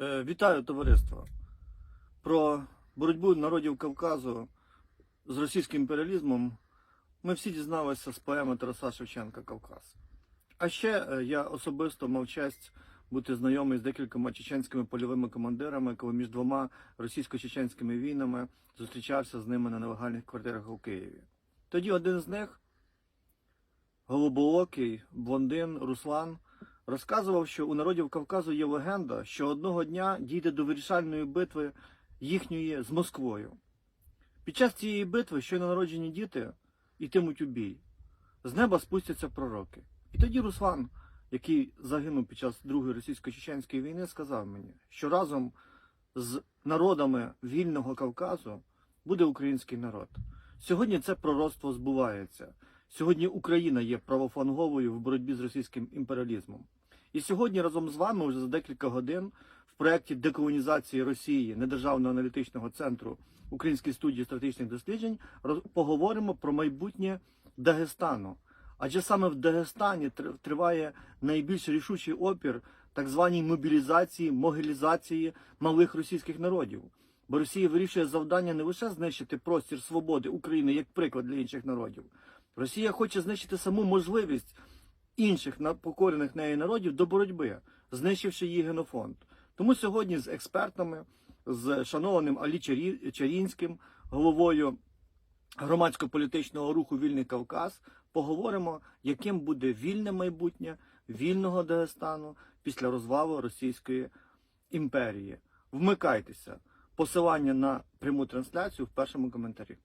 Е, Вітаю товариство. Про боротьбу народів Кавказу з російським імперіалізмом ми всі дізналися з поеми Тараса Шевченка Кавказ. А ще е, я особисто мав честь бути знайомий з декількома чеченськими польовими командирами, коли між двома російсько-чеченськими війнами зустрічався з ними на нелегальних квартирах у Києві. Тоді один з них, голубоокий блондин Руслан, розказував, що у народів Кавказу є легенда, що одного дня дійде до вирішальної битви їхньої з Москвою. Під час цієї битви щойно народжені діти йтимуть у бій. З неба спустяться пророки. І тоді Руслан, який загинув під час Другої російсько-чеченської війни, сказав мені, що разом з народами вільного Кавказу буде український народ. Сьогодні це пророцтво збувається. Сьогодні Україна є правофланговою в боротьбі з російським імперіалізмом. І сьогодні разом з вами вже за декілька годин в проєкті деколонізації Росії Недержавного аналітичного центру Української студії стратегічних досліджень поговоримо про майбутнє Дагестану. Адже саме в Дагестані триває найбільш рішучий опір так званій мобілізації, могилізації малих російських народів. Бо Росія вирішує завдання не лише знищити простір свободи України як приклад для інших народів. Росія хоче знищити саму можливість інших покорених нею народів до боротьби, знищивши її генофонд. Тому сьогодні з експертами, з шанованим Алі Чарі- Чарінським, головою громадсько-політичного руху Вільний Кавказ, поговоримо, яким буде вільне майбутнє вільного Дагестану після розвалу Російської імперії. Вмикайтеся. Посилання на пряму трансляцію в першому коментарі.